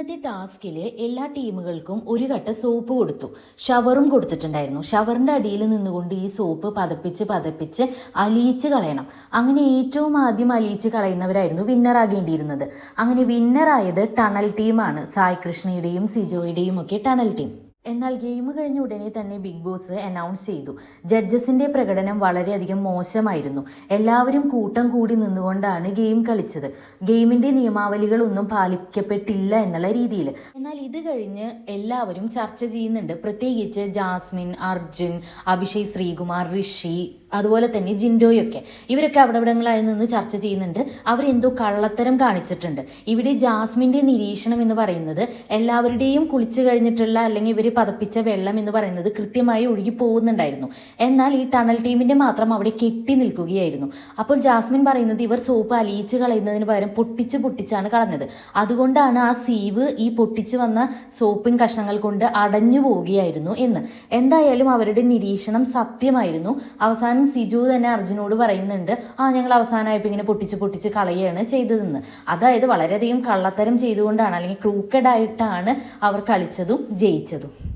ഇന്നത്തെ ടാസ്കിൽ എല്ലാ ടീമുകൾക്കും ഒരു കട്ട സോപ്പ് കൊടുത്തു. ഷവറും കൊടുത്തിട്ടുണ്ടായിരുന്നു. ഷവറിന്റെ അടിയിൽ നിന്നുകൊണ്ട് ഈ സോപ്പ് പതപ്പിച്ച് പതപ്പിച്ച് അലിയിച്ച് കളയണം. അങ്ങനെ ഏറ്റവും ആദ്യം അലിയിച്ച് കളയുന്നവരായിരുന്നു വിന്നർ ആകേണ്ടിയിരുന്നത് അങ്ങനെ വിന്നറായത് ടണൽ ടീമാണ്. സായ് കൃഷ്ണയുടെയും സിജോയുടെയും ഒക്കെ ടണൽ ടീം. എന്നാൽ ഗെയിം കഴിഞ്ഞ ഉടനെ തന്നെ ബിഗ് ബോസ് അനൗൺസ് ചെയ്തു. ജഡ്ജസിന്റെ പ്രകടനം വളരെയധികം മോശമായിരുന്നു. എല്ലാവരും കൂട്ടം കൂടി നിന്നുകൊണ്ടാണ് ഗെയിം കളിച്ചത്. ഗെയിമിന്റെ നിയമാവലികളൊന്നും പാലിക്കപ്പെട്ടില്ല എന്നുള്ള രീതിയിൽ. എന്നാൽ ഇത് കഴിഞ്ഞ് എല്ലാവരും ചർച്ച ചെയ്യുന്നുണ്ട്. പ്രത്യേകിച്ച് ജാസ്മിൻ അർജുൻ അഭിഷേക് ശ്രീകുമാർ ഋഷി അതുപോലെ തന്നെ ജിൻഡോയൊക്കെ. ഇവരൊക്കെ അവിടെ ഇവിടങ്ങളായി നിന്ന് ചർച്ച ചെയ്യുന്നുണ്ട്. അവരെന്തോ കള്ളത്തരം കാണിച്ചിട്ടുണ്ട്. ഇവിടെ ജാസ്മിന്റെ നിരീക്ഷണം എന്ന് പറയുന്നത് എല്ലാവരുടെയും കുളിച്ചു കഴിഞ്ഞിട്ടുള്ള അല്ലെങ്കിൽ ഇവർ പതപ്പിച്ച വെള്ളം എന്ന് പറയുന്നത് കൃത്യമായി ഒഴുകി പോകുന്നുണ്ടായിരുന്നു. എന്നാൽ ഈ ടണൽ ടീമിന്റെ മാത്രം അവിടെ കെട്ടി നിൽക്കുകയായിരുന്നു. അപ്പോൾ ജാസ്മിൻ പറയുന്നത് ഇവർ സോപ്പ് അലിയിച്ച് കളയുന്നതിന് പകരം പൊട്ടിച്ച് പൊട്ടിച്ചാണ് കളഞ്ഞത്. അതുകൊണ്ടാണ് ആ സീവ് ഈ പൊട്ടിച്ച് വന്ന സോപ്പിൻ കഷ്ണങ്ങൾ കൊണ്ട് അടഞ്ഞു പോവുകയായിരുന്നു എന്ന്. എന്തായാലും അവരുടെ നിരീക്ഷണം സത്യമായിരുന്നു. അവസാനം സിജു തന്നെ അർജുനോട് പറയുന്നുണ്ട് ആ ഞങ്ങൾ അവസാനമായപ്പോൾ ഇങ്ങനെ പൊട്ടിച്ച് പൊട്ടിച്ച് കളയുകയാണ് ചെയ്തതെന്ന്. അതായത് വളരെയധികം കള്ളത്തരം ചെയ്തുകൊണ്ടാണ് അല്ലെങ്കിൽ ക്രൂക്കഡ് ആയിട്ടാണ് അവർ കളിച്ചതും ജയിച്ചതും.